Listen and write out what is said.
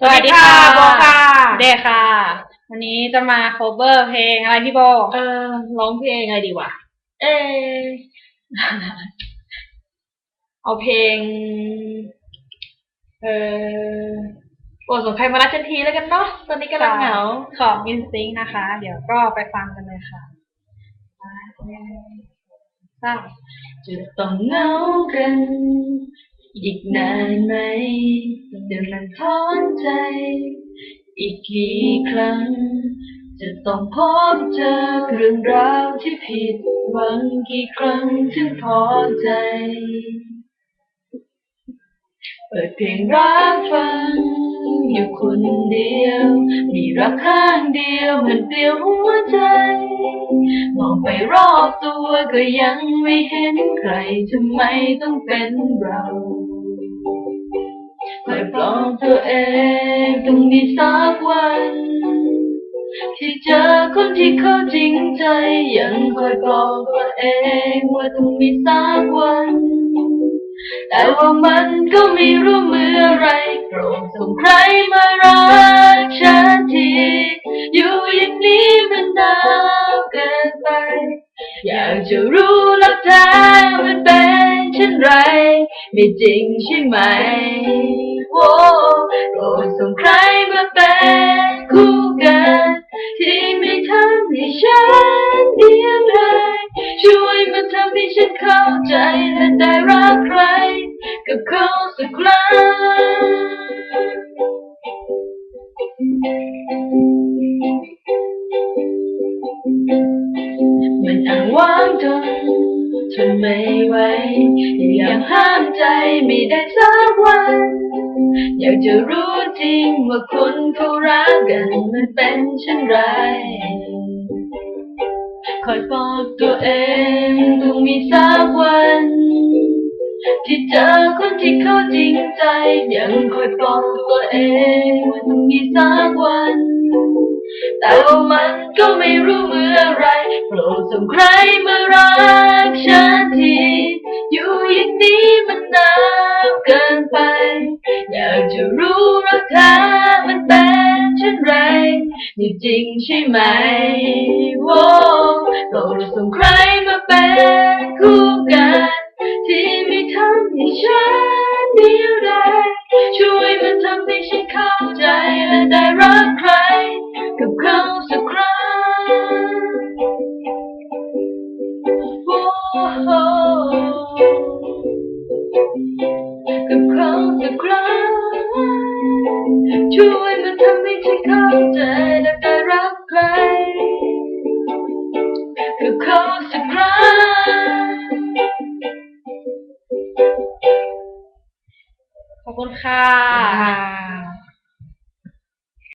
สวัสดีค่ะโบค่ะเดย์ค่ะ วันนี้จะมา cover เพลงอะไรพี่โบเออร้องเพลงอะไรดีวะ เออเอาเพลง เออโปรดส่งใครมารักฉันทีแล้วกันเนาะตอนนี้กำลังเหงาของมินซิงนะคะ เดี๋ยวก็ไปฟังกันเลยค่ะสร้างจะต้องเหงากัน อีกนานไหมจะมันท้อนใจ อีกกี่ครั้ง จะต้องพบเจอเรื่องราวที่ผิดหวังกี่ครั้งถึงพอใจ เปิดเพลงรักฟัง อยู่คนเดียว มีรักข้างเดียวมันเปลี่ยวหัวใจ มองไปรอบตัวก็ยังไม่เห็นใครทำไมต้องเป็นเรา คอยปลอบตัวเองต้องมีสักวัน ที่เจอคนที่เขาจริงใจยังคอยบอกตัวเองว่าต้องมีสักวัน แต่ว่ามันก็ไม่รู้เมื่อไรโปรดส่งใครมารักฉันทีอยู่อย่างนี้มันนานเกินไป อยากจะรู้ลักแท้มันเป็นเช่นไร ไม่จริงใช่ไหม โอ้โปรดส่งใครมาเป็นคู่กัน ที่ไม่ทำให้ฉันเดียวดายช่วยมาทำให้ฉันเข้าใจและได้รักใคร กับเขาสักครั้งมันอ้างว้างจนทนไม่ไหวยังห้ามใจไม่ได้สักวัน อยากจะรู้จริงว่าคนเขารักกันมันเป็นเช่นไร คอยบอกตัวเองต้องมีสักวัน ที่เจอคนที่เขาจริงใจ ยังคอยบอกตัวเองว่าต้องมีสักวัน แต่ว่ามันก็ไม่รู้เมื่อไรโปรดส่งใครมา อยากจะรู้รักแท้มันเป็นเช่นไร นี่จริงใช่ไหมโว้โปรดส่งใครมาเป็นคู่กัน ที่ไม่ทำให้ฉันเดียวดายช่วยมาทำให้ฉันเข้าใจและได้รักใคร กับเขาสักครั้งโอ้ ช่วยมาทำให้ฉันเข้าใจและได้รักใครกับเขาสักครั้งขอบคุณค่ะ